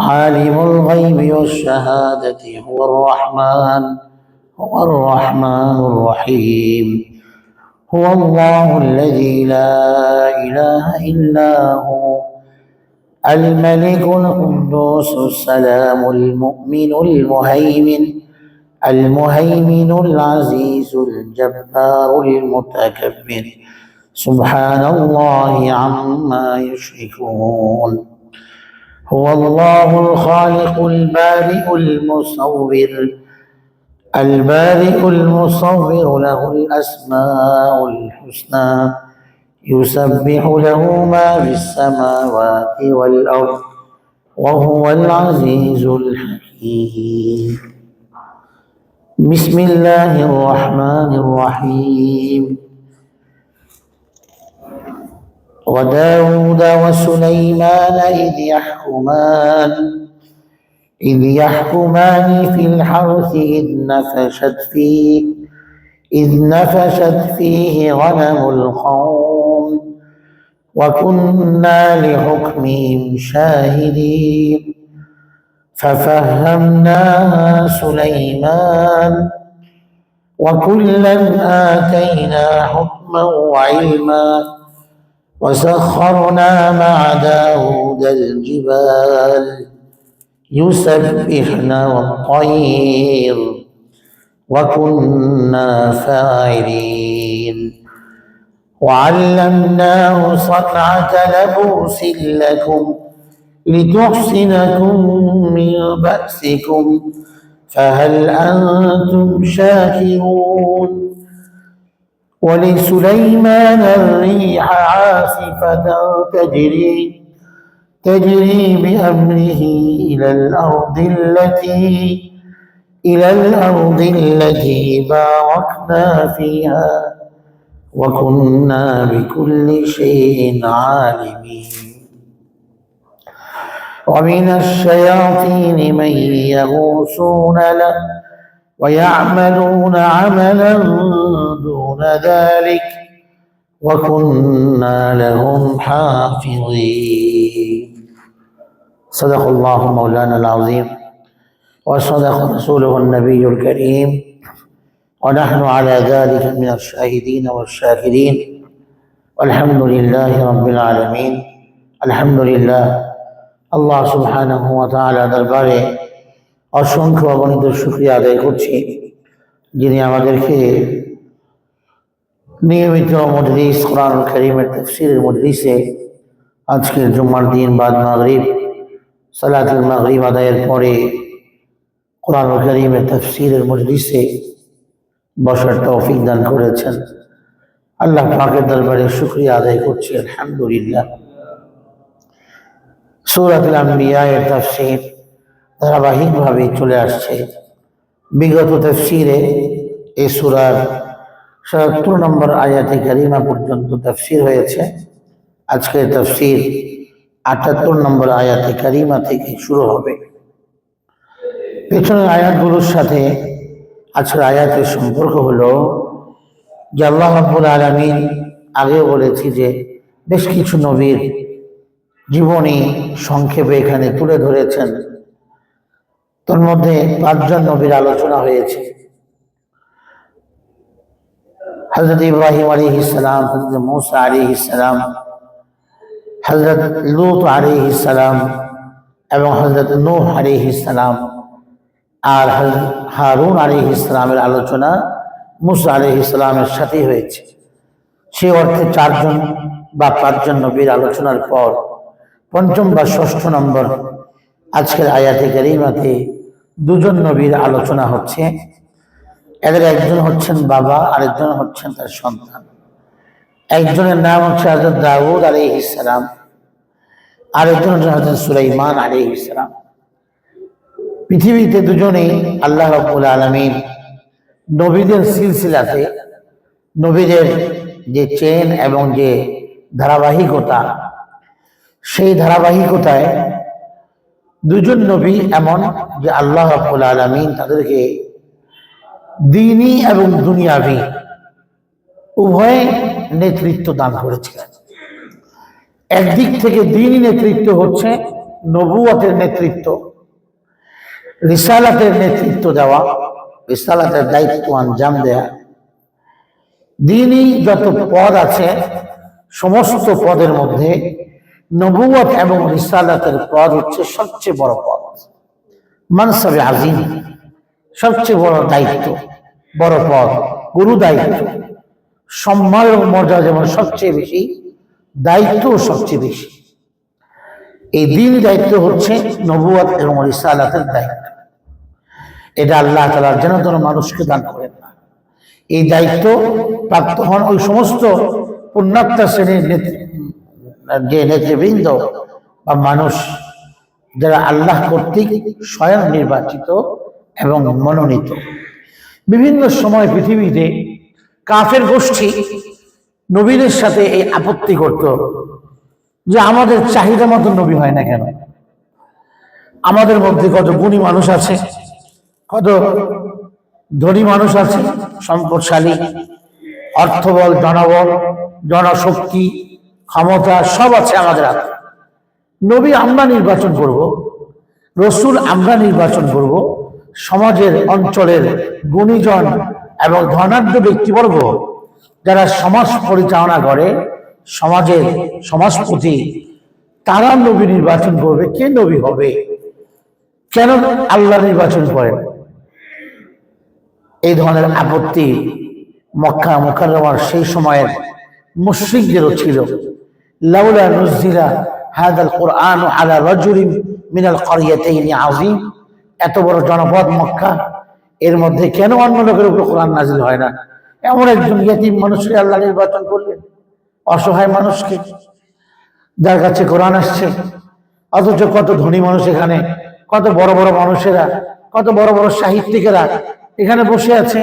عالم الغيب والشهادة هو الرحمن هو الرحمن الرحيم. هو الله الذي لا إله إلا هو الملك القدوس السلام المؤمن المهيمن المهيمن العزيز الجبار المتكبر. سبحان الله عما يشركون. هو الله الخالق البارئ المصور. البارئ المصور له الأسماء الحسنى. يسبح له ما في السماوات والأرض وهو العزيز الحكيم. بسم الله الرحمن الرحيم. وداود وسليمان إذ يحكمان إذ يحكمان في الحرث إذ نفشت فيه إذ نفشت فيه غنم القوم وكنا لحكمهم شاهدين. ففهمناها سليمان وكلا آتينا حكما وعلما. وسخرنا مع داود الجبال يسبحن والطير وكنا فاعلين. وعلمناه صنعة لبوس لكم لتحسنكم من بأسكم فهل أنتم شاكرون؟ ولسليمان الريح عاصفة تجري تجري بأمره إلى الأرض التي إلى الأرض التي باركنا فيها وكنا بكل شيء عالمين. ومن الشياطين من يغوصون له ويعملون عملا دون ذلك وكنا لهم حافظين. صدق الله مولانا العظيم وصدق رسوله النبي الكريم. ونحن على ذلك من الشاهدين والشاكرين. والحمد لله رب العالمين. الحمد لله. الله سبحانه وتعالى درباره অসংখ্য অগণিত শুকরিয়া আদায় করছি, যিনি আমাদেরকে নিয়মিত মজলিস কোরআন করিমের তফসিরের মজলিসে আজকের জুম্মার দিন বাদ মাগরিব, সালাতুল মাগরিব আদায়ের পরে কোরআন করিমের তফসিরের মজলিসে বসার তৌফিক দান করেছেন। আল্লাহ পাকের দরবারে শুক্রিয়া আদায় করছি, আলহামদুলিল্লাহ। সৌরাতুল আম্বিয়া এর তফসির ধারাবাহিকভাবে চলে আসছে। বিগত তফসিরে এই সুরার সত্তর নম্বর আয়াতে কারিমা পর্যন্ত তফসির হয়েছে। আজকের তফসির আটাত্তর নম্বর আয়াতে কারিমা থেকে শুরু হবে। পেছনের আয়াতগুলোর সাথে আজকের আয়াতের সম্পর্ক হলো যে আল্লাহ আব্বুল আলমিন আগেও বলেছি যে বেশ কিছু নবীর জীবনী সংক্ষেপে এখানে তুলে ধরেছেন। তোর মধ্যে পাঁচজন নবীর আলোচনা হয়েছে। হজরত ইব্রাহিম আলী ইসলাম হজরত মৌসা আলী ইসলাম হজরত লুত আলী ইসলাম এবং হজরত নূহ আলী ইসলাম আর হারুন আলী ইসলামের আলোচনা মুসা আলী ইসলামের সাথেই হয়েছে। সে অর্থে চারজন বা পাঁচজন নবীর আলোচনার পর পঞ্চম বা ষষ্ঠ নম্বর আজকের আয়াতে গরিমাতে দুজন নবীর আলোচনা হচ্ছে। এদের একজন হচ্ছেন বাবা, আরেকজন হচ্ছেন তার সন্তান। একজনের নাম হচ্ছে হজরত দাউদ আলী ইসলাম আরেকজন হচ্ছেন হজরত সুলাইমান আলী ইসলাম পৃথিবীতে দুজনেই আল্লাহ রব্বুল আলমীর নবীদের সিলসিলাতে, নবীদের যে চেন এবং যে ধারাবাহিকতা, সেই ধারাবাহিকতায় দুজন নবী এমন যে আল্লাহ রব্বুল আলমিন তাদেরকে দিনই এবং দুনিয়াবি উভয়ে নেতৃত্ব দান করেছিলেন। একদিক থেকে দিনই নেতৃত্ব হচ্ছে নবুয়তের নেতৃত্ব, রিসালাতের নেতৃত্ব দেওয়া, রিসালাতের দায়িত্ব আঞ্জাম দেয়া। দিনই যত পদ আছে, সমস্ত পদের মধ্যে নবুয়ত এবং রিসালাতের পদ হচ্ছে সবচেয়ে বড় পদ মানসাবে আজিম, সবচেয়ে বড় দায়িত্ব, বড় পদ গুরু দায়িত্ব। সম্মান এবং মর্যাদা যেমন সবচেয়ে বেশি দায়িত্ব সবচেয়ে বেশি। এই দিন দায়িত্ব হচ্ছে নবুয়াত এবং রিসালাতের দায়িত্ব। এটা আল্লাহ তালার যেন যেন মানুষকে দান করেন না। এই দায়িত্ব প্রাপ্ত হন ওই সমস্ত পুণ্যাত্মা শ্রেণির যে নেতৃবৃন্দ বা মানুষ যারা আল্লাহ কর্তৃক স্বয়ং নির্বাচিত এবং মনোনীত। বিভিন্ন সময় পৃথিবীতে কাফের গোষ্ঠী নবীদের সাথে এই আপত্তি করত যে আমাদের চাহিদা মতো নবী হয় না কেন? আমাদের মধ্যে কত গুণী মানুষ আছে, কত ধনী মানুষ আছে, সম্পদশালী, অর্থবল, জনবল, জনশক্তি ক্ষমতা সব আছে আমাদের হাতে। নবী আমরা নির্বাচন করব, রসুল আমরা নির্বাচন করব, সমাজের অঞ্চলের গুণীজন এবং ধনাঢ্য ব্যক্তিবর্গ যারা সমাজ পরিচালনা করে, সমাজের সমাজপতি, তারা নবী নির্বাচন করবে। কে নবী হবে? কেন আল্লাহ নির্বাচন করেন? এই ধরনের আপত্তি মক্কা মোকাররমার সেই সময়ের মুশ্রিকদেরও ছিল। লাউলা নুজিলা হাদাল কোরআন আলা রজুলিন মিনাল করিয়াতাইনি আযীম। এত বড় জনপদ মক্কা, এর মধ্যে কেন অন্য লোকের উপর কোরআন নাজিল হয় না? এমন একজন ইয়াতিম মানুষকে আল্লাহ নির্বাচন করলেন। অসহায় মানুষকে যার কাছে কোরআন আসছে। অথচ কত ধনী মানুষ এখানে, কত বড় বড় মানুষেরা, কত বড় বড় সাহিত্যিকেরা এখানে বসে আছে।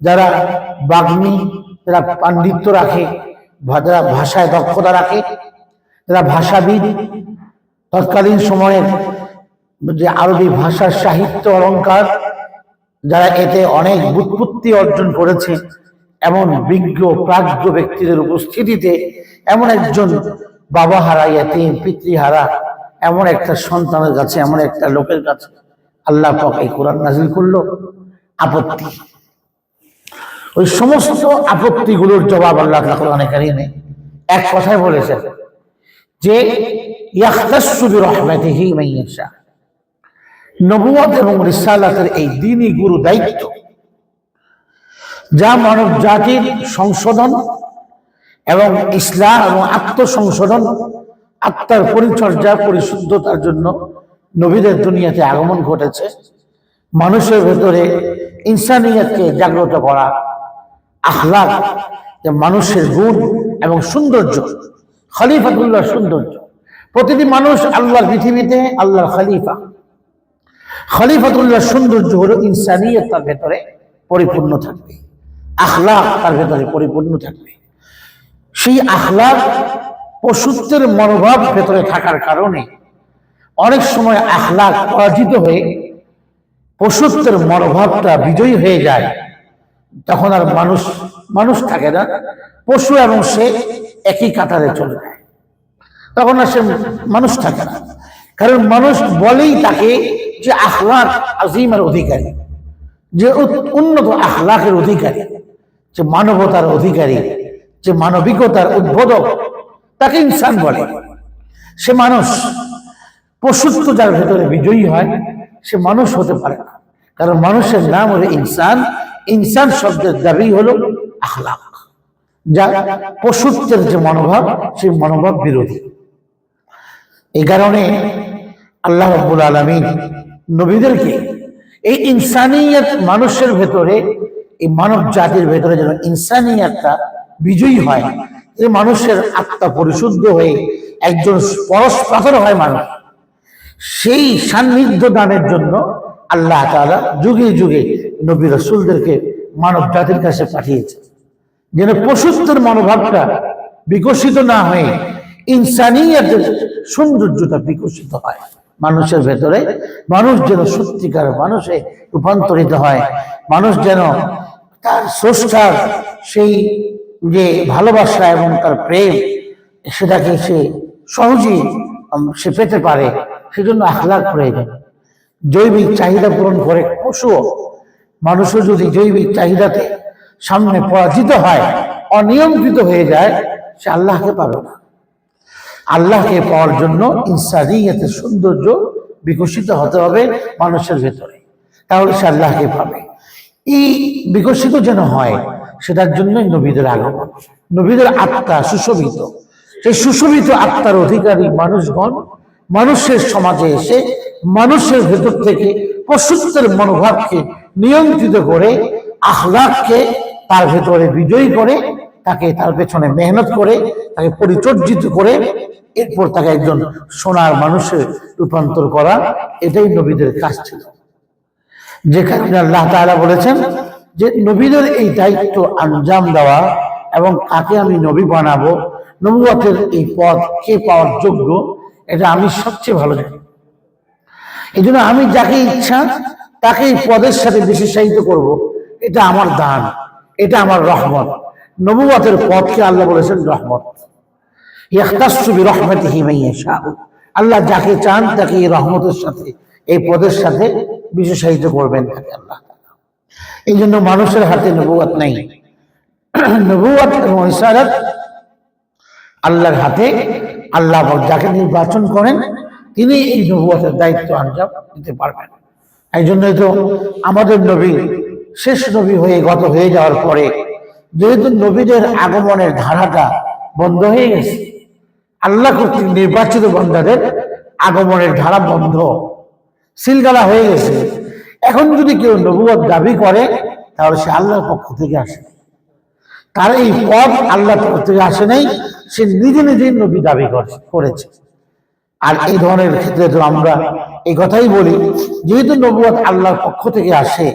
যারা বাগ্মী, যারা পাণ্ডিত্য রাখে যারা ভাষায় দক্ষতা রাখে, যারা ভাষাবিদ, তৎকালীন সময়ের যে আরবি ভাষার সাহিত্য অলংকার, যারা এতে অনেক বুৎপত্তি অর্জন করেছে, এমন বিজ্ঞ প্রাজ্ঞ ব্যক্তিদের উপস্থিতিতে এমন একজন বাবা হারা ইয়াতিম, পিতৃহারা, এমন একটা সন্তানের কাছে, এমন একটা লোকের কাছে আল্লাহ পাক এই কোরআন নাজিল করল। আপত্তি। ওই সমস্ত আপত্তিগুলোর জবাব আল্লাহ কোরআনে কারিমে এক কথায় বলেছেন যে নবুয়ত এবং রিসালাতের এই দিনই গুরু দায়িত্ব। যা মানব জাতির সংশোধন এবং ইসলাম এবং আত্মসংশোধন, আত্মার পরিচর্যা, পরিশুদ্ধতার জন্য নবীদের দুনিয়াতে আগমন ঘটেছে। মানুষের ভেতরে ইনসানিয়তকে জাগ্রত করা আখলাক যে মানুষের গুণ এবং সৌন্দর্য খলিফাতুল্লাহ সৌন্দর্য। প্রতিটি মানুষ আল্লাহর পৃথিবীতে আল্লাহর খলিফা। খলিফাতুল্লাহ সৌন্দর্য হলো ইনসানিয়ত তার ভেতরে পরিপূর্ণ থাকবে। আখলাক তার ভেতরে পরিপূর্ণ থাকবে। সেই আখলাক পশুত্বের মনোভাব ভেতরে থাকার কারণে অনেক সময় আখলাক পরাজিত হয়ে পশুত্বের মনোভাবটা বিজয়ী হয়ে যায়। তখন আর মানুষ মানুষ থাকে না। পশু এবং সে একই কাতারে চলে তখন আর সে মানুষ থাকে না। কারণ মানুষ বলেই তাকে যে আখলাক আজিমের অধিকারী, যে উন্নত আখলাকের অধিকারী, যে মানবতার অধিকারী, যে মানবিকতার উদ্বোধক, তাকে ইনসান বলে। সে মানুষ, পশুত্ব যার ভেতরে বিজয়ী হয়, সে মানুষ হতে পারে না। কারণ মানুষের নাম হলো ইনসান। ইনসান শব্দের দাবি হলো আখলাক যা পশুত্বের যে মনোভাব, সেই মনোভাব বিরোধী। এই কারণে আল্লাহ রব্বুল আলমিন নবীদেরকে এই ইনসানিয়ত মানুষের ভেতরে, এই মানব জাতির ভেতরে যেন ইনসানিয়তটা বিজয়ী হয় এই মানুষের আত্মা পরিশুদ্ধ হয়ে একজন পরশ পাথর হয় মানুষ, সেই সান্নিধ্য দানের জন্য আল্লাহ তাআলা যুগে যুগে নবী রসুলদেরকে মানব জাতির কাছে পাঠিয়েছে। যেন পশুত্বের মনোভাবটা বিকশিত না হয়ে ইনসানিয়াতের সৌন্দর্যটা বিকশিত হয়। মানুষের ভেতরে মানুষ যেন সত্যিকার মানুষে রূপান্তরিত হয়। মানুষ যেন তার স্রষ্টার সেই যে ভালোবাসা এবং তার প্রেম, সেটাকে সে সহজেই সে পেতে পারে, সেজন্য আখলাখ প্রয়োজন জৈবিক চাহিদা পূরণ করে পশুও মানুষও যদি জৈবিক চাহিদাতে সামনে পরাজিত হয়, অনিয়ন্ত্রিত হয়ে যায়, সে আল্লাহকে পাবে না। আল্লাহকে পাওয়ার জন্য ইনসানিয়তের সৌন্দর্য বিকশিত হতে হবে মানুষের ভেতরে। তাহলে সে আল্লাহকে পাবে। এই বিকশিত যেন হয়, সেটার জন্যই নবীদের আগমন। নবীদের আত্মা সুশোভিত। সেই সুশোভিত আত্মার অধিকারী মানুষগণ মানুষের সমাজে এসে মানুষের ভেতর থেকে পশুত্বের মনোভাবকে নিয়ন্ত্রিত করে, আখলাককে তার ভেতরে বিজয়ী করে, তাকে তার পেছনে মেহনত করে, তাকে পরিচর্যিত করে, এরপর তাকে একজন সোনার মানুষের রূপান্তর করা, এটাই নবীদের কাজ ছিল। যে কারণে আল্লাহ তাআলা বলেছেন যে, নবীদের এই দায়িত্ব আঞ্জাম দেওয়া এবং কাকে আমি নবী বানাবো নবুয়তের এই পদ কে পাওয়ার যোগ্য, এটা আমি সবচেয়ে ভালো জানি। এই আমি যাকে ইচ্ছা তাকে এই পদের সাথে বিশেষায়িত করব। এটা আমার দান, এটা আমার রহমত। নবুয়তের পদকে আল্লাহ বলেছেন রহমত। ইয়াখতাসু বিরহমাতিহি মান ইয়াশাউ। আল্লাহ যাকে চান তাকে এই রহমতের সাথে, এই পদের সাথে বিশেষায়িত করবেন তাকে আল্লাহ এই জন্য মানুষের হাতে নবুয়াত নেই। নবুয়াত এবং ইসারাত আল্লাহর হাতে, আল্লাহ যাকে নির্বাচন করেন, তিনি এই নবুয়াতের দায়িত্ব আঞ্জাম দিতে পারবেন। এই জন্যই তো আমাদের নবী শেষ নবী হয়ে গত হয়ে যাওয়ার পরে যেহেতু নবীদের আগমনের ধারাটা বন্ধ হয়ে গেছে, আল্লাহ কর্তৃক নির্বাচিত বন্ধাদের আগমনের ধারা বন্ধ, সিলগালা হয়ে গেছে। এখন যদি কেউ নবুয়ত দাবি করে, তাহলে সে আল্লাহর পক্ষ থেকে আসে। তার এই পদ আল্লাহর পক্ষ থেকে আসে নাই, সে নিজে নিজেই নবী দাবি করে- করেছে। আর এই ধরনের ক্ষেত্রে তো আমরা এই কথাই বলি, যেহেতু নবুয়াত আল্লাহর পক্ষ থেকে আসে,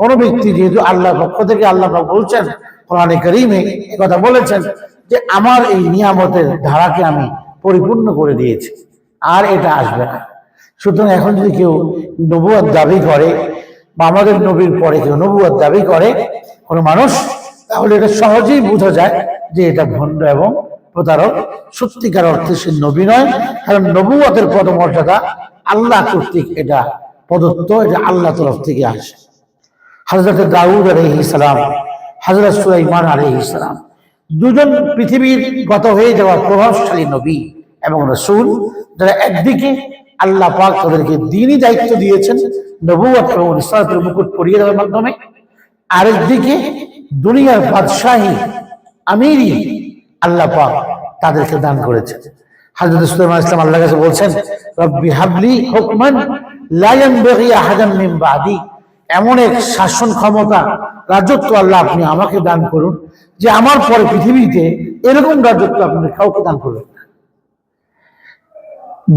কোন ব্যক্তি যেহেতু আল্লাহর পক্ষ থেকে আল্লাহ বলছেন, কোরআনে করিমে এই কথা বলেছেন যে আমার এই নিয়ামতের ধারাকে আমি পরিপূর্ণ করে দিয়েছি, আর এটা আসবে না। সুতরাং এখন যদি কেউ নবুয়াত দাবি করে বা আমাদের নবীর পরে কেউ নবুয়াত দাবি করে কোনো মানুষ, তাহলে এটা সহজেই বোঝা যায় যে এটা ভণ্ড এবং প্রতারক সত্যিকার অর্থে সে নবী নয়, কারণ নবুয়াতের পদমর্যাদা আল্লাহ কর্তৃক এটা প্রদত্ত, এটা আল্লাহ তরফ থেকে আসে। হজরত দাউদ আলহ ইসলাম হজরত সুলাইমান আলহ ইসলাম দুজন পৃথিবীর গত হয়ে যাওয়া প্রভাবশালী নবী এবং রসুল যারা একদিকে আল্লাহ পাক তাদেরকে দিনই দায়িত্ব দিয়েছেন নবুয়াত এবং ইসলামের মুকুট পরিয়ে দেওয়ার মাধ্যমে, আরেকদিকে দুনিয়ার বাদশাহী আমিরি আল্লাহ পাক তাদেরকে দান করেছেন হাজরত সুলাইমান ইসলাম আল্লাহ কাছে বলছেন, রব্বি হাবলি হুকমান লা ইয়ানবাগি আহাদান মিন বাদি। এমন এক শাসন ক্ষমতা, রাজত্ব আল্লাহ আপনি আমাকে দান করুন, যে আমার পরে পৃথিবীতে এরকম রাজত্ব আপনি কাউকে দান করবেন না।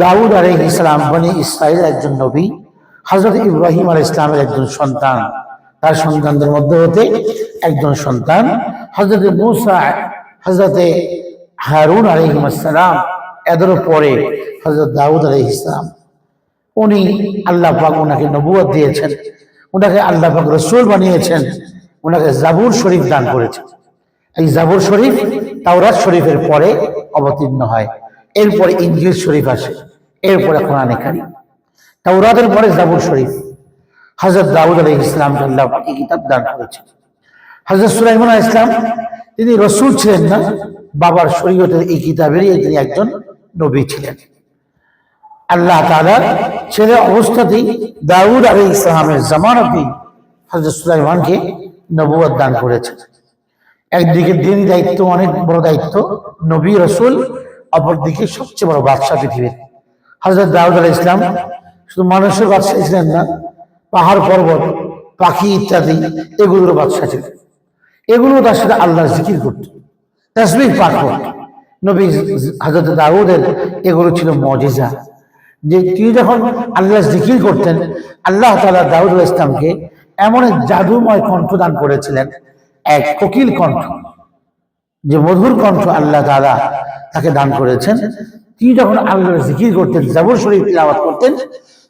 দাউদ আলাই ইসলাম বনি ইসরায়েলের একজন নবী হজরত ইব্রাহিম আল ইসলামের একজন সন্তান, তার সন্তানদের মধ্যে হতে একজন সন্তান হজরত মুসা হজরতে হারুন আলহিম আসসালাম এদেরও পরে হজরত দাউদ আলহ ইসলাম উনি আল্লাহ পাক ওনাকে নবুয়ত দিয়েছেন ওনাকে আল্লাহ পাক রসুল বানিয়েছেন ওনাকে জাবুর শরীফ দান করেছেন। এই জাবুর শরীফ তাওরাত শরীফের পরে অবতীর্ণ হয়, এরপরে ইঞ্জিল শরীফ আসে, এরপরে কোরআনে কারিম। তাওরাতের পরে জাবুর শরীফ হজরত দাউদ আলহ ইসলাম আল্লাহ পাক কিতাব দান করেছেন। হজরত সুলাইমান ইসলাম তিনি রসুল ছিলেন না বাবার শরীয়তের এই কিতাবেরই তিনি একজন নবী ছিলেন। আল্লাহ তালার ছেলে অবস্থাতেই দাউদ আলী ইসলামের জামানতেই হজরত সুলাইমানকে নবুয়াদ দান করেছে একদিকে দিন দায়িত্ব, অনেক বড় দায়িত্ব, নবী, রসুল, অপরদিকে সবচেয়ে বড় বাদশাহ পৃথিবীর। হজরত দাউদ আলী ইসলাম শুধু মানুষের বাদশাহ ছিলেন না, পাহাড় পর্বত, পাখি ইত্যাদি এগুলোর বাদশাহ ছিলেন। এগুলো তার সাথে আল্লাহ জিকির করত তসবির পাঠ করত নবী হজরত দাউদের এগুলো ছিল মজিজা। যে তিনি যখন আল্লাহ জিকির করতেন, আল্লাহ তালা দাউদ ইসলামকে এমন এক জাদুময় কণ্ঠ দান করেছিলেন, এক কোকিল কণ্ঠ। যে মধুর কণ্ঠ আল্লাহ তাআলা তাকে দান করেছেন। তিনি যখন আল্লাহর জিকির করতেন, জাবর শরীফ তিলাওয়াত করতেন,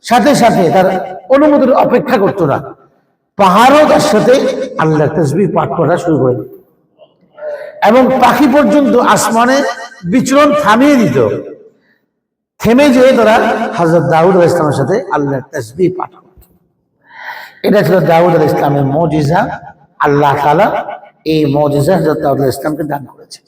সাথে সাথে তার অনুমতির অপেক্ষা করতো না। পাহাড়ও তার সাথে আল্লাহ তসবি পাঠ করা শুরু করে দিত। এবং পাখি পর্যন্ত আসমানে বিচরণ থামিয়ে দিত। থেমে যেয়ে তারা হজরত দাউদ আল ইসলামের সাথে আল্লাহ তসবি পাঠ এটা ছিল দাউদ আল ইসলামের মজিজা। আল্লাহ তালা এই মজিজা হজরত দাউদ আল ইসলামকে দান করেছে।